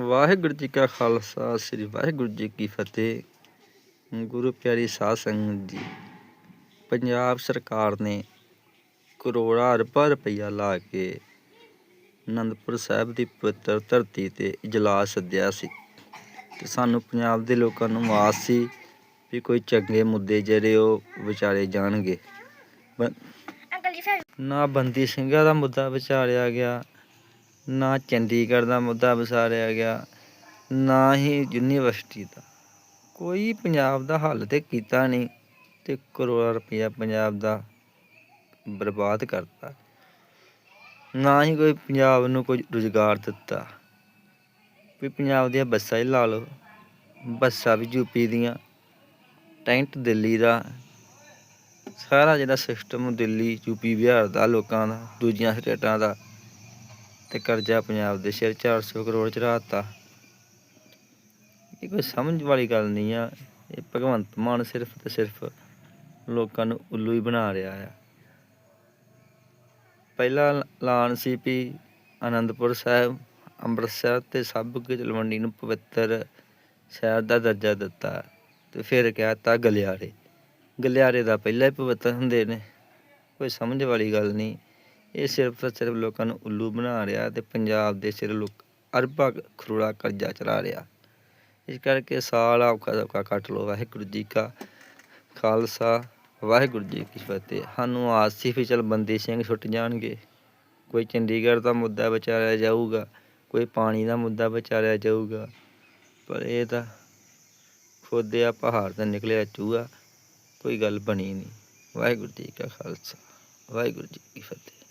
ਵਾਹਿਗੁਰੂ ਜੀ ਕਾ ਖਾਲਸਾ ਸ੍ਰੀ ਵਾਹਿਗੁਰੂ ਜੀ ਕੀ ਫਤਿਹ। ਗੁਰੂ ਪਿਆਰੀ ਸਾਧ ਸੰਗਤ ਜੀ ਪੰਜਾਬ ਸਰਕਾਰ ਨੇ ਕਰੋੜਾਂ ਅਰਬਾਂ ਰੁਪਈਆ ਲਾ ਕੇ ਅਨੰਦਪੁਰ ਸਾਹਿਬ ਦੀ ਪਵਿੱਤਰ ਧਰਤੀ ਤੇ ਇਜਲਾਸ ਸੱਦਿਆ ਸੀ। ਤੇ ਸਾਨੂੰ ਪੰਜਾਬ ਦੇ ਲੋਕਾਂ ਨੂੰ ਆਸ ਸੀ ਵੀ ਕੋਈ ਚੰਗੇ ਮੁੱਦੇ ਜਿਹੜੇ ਉਹ ਵਿਚਾਰੇ ਜਾਣਗੇ। ਨਾ ਬੰਦੀ ਸਿੰਘਾਂ ਦਾ ਮੁੱਦਾ ਵਿਚਾਰਿਆ ਗਿਆ ਨਾ ਚੰਡੀਗੜ੍ਹ ਦਾ ਮੁੱਦਾ ਵਿਚਾਰਿਆ ਗਿਆ, ਨਾ ਹੀ ਯੂਨੀਵਰਸਿਟੀ ਦਾ। ਕੋਈ ਪੰਜਾਬ ਦਾ ਹੱਲ ਤੇ ਕੀਤਾ ਨਹੀਂ ਤੇ ਕਰੋੜਾਂ ਰੁਪਇਆ ਪੰਜਾਬ ਦਾ ਬਰਬਾਦ ਕਰਤਾ। ਨਾ ਹੀ ਕੋਈ ਪੰਜਾਬ ਨੂੰ ਕੋਈ ਰੁਜ਼ਗਾਰ ਦਿੱਤਾ। ਵੀ ਪੰਜਾਬ ਦੀਆਂ ਬੱਸਾਂ ਹੀ ਲਾ ਲਓ, ਬੱਸਾਂ ਵੀ ਯੂਪੀ ਦੀਆਂ, ਟੈਂਟ ਦਿੱਲੀ ਦਾ, ਸਾਰਾ ਜਿਹੜਾ ਸਿਸਟਮ ਦਿੱਲੀ ਯੂਪੀ ਬਿਹਾਰ ਦਾ, ਲੋਕਾਂ ਦਾ, ਦੂਜੀਆਂ ਸਟੇਟਾਂ ਦਾ ਤੇ ਕਰਜ਼ਾ ਪੰਜਾਬ ਦੇ ਸਿਰ 400 ਕਰੋੜ ਚੜਾਤਾ ਇਹ ਕੋਈ ਸਮਝ ਵਾਲੀ ਗੱਲ ਨਹੀਂ ਆ। ਇਹ ਭਗਵੰਤ ਮਾਨ ਸਿਰਫ ਤੇ ਸਿਰਫ ਲੋਕਾਂ ਨੂੰ ਉੱਲੂ ਹੀ ਬਣਾ ਰਿਹਾ ਆ। ਪਹਿਲਾ ਐਲਾਨ ਸੀ ਵੀ ਆਨੰਦਪੁਰ ਸਾਹਿਬ, ਅੰਮ੍ਰਿਤਸਰ ਤੇ ਸਭ ਕੁਝ ਤਲਵੰਡੀ ਨੂੰ ਪਵਿੱਤਰ ਸ਼ਹਿਰ ਦਾ ਦਰਜਾ ਦਿੱਤਾ ਤੇ ਫਿਰ ਕਹਿਤਾ ਗਲਿਆਰੇ। ਗਲਿਆਰੇ ਦਾ ਪਹਿਲਾਂ ਹੀ ਪਵਿੱਤਰ ਹੁੰਦੇ ਨੇ। ਕੋਈ ਸਮਝ ਵਾਲੀ ਗੱਲ ਨਹੀਂ। ਇਹ ਸਿਰਫ ਸਿਰਫ ਲੋਕਾਂ ਨੂੰ ਉੱਲੂ ਬਣਾ ਰਿਹਾ ਤੇ ਪੰਜਾਬ ਦੇ ਸਿਰ ਲੋਕ ਅਰਬਾਂ ਖਰੋੜਾ ਕਰਜ਼ਾ ਚਲਾ ਰਿਹਾ। ਇਸ ਕਰਕੇ ਸਾਲ ਔਖਾ ਸੌਖਾ ਕੱਟ ਲੋ ਵਾਹਿਗੁਰੂ ਜੀ ਕਾ ਖਾਲਸਾ, ਵਾਹਿਗੁਰੂ ਜੀ ਕੀ ਫਤਿਹ। ਸਾਨੂੰ ਆਸ ਸੀ ਵੀ ਚਲ ਬੰਦੀ ਸਿੰਘ ਛੁੱਟ ਜਾਣਗੇ। ਕੋਈ ਚੰਡੀਗੜ੍ਹ ਦਾ ਮੁੱਦਾ ਵਿਚਾਰਿਆ ਜਾਊਗਾ, ਕੋਈ ਪਾਣੀ ਦਾ ਮੁੱਦਾ ਵਿਚਾਰਿਆ ਜਾਊਗਾ, ਪਰ ਇਹ ਤਾਂ ਖੋਦਿਆ ਪਹਾੜ ਤੇ ਨਿਕਲਿਆ ਚੂਹਾ, ਕੋਈ ਗੱਲ ਬਣੀ ਨਹੀਂ। ਵਾਹਿਗੁਰੂ ਜੀ ਕਾ ਖਾਲਸਾ, ਵਾਹਿਗੁਰੂ ਜੀ ਕੀ ਫਤਿਹ।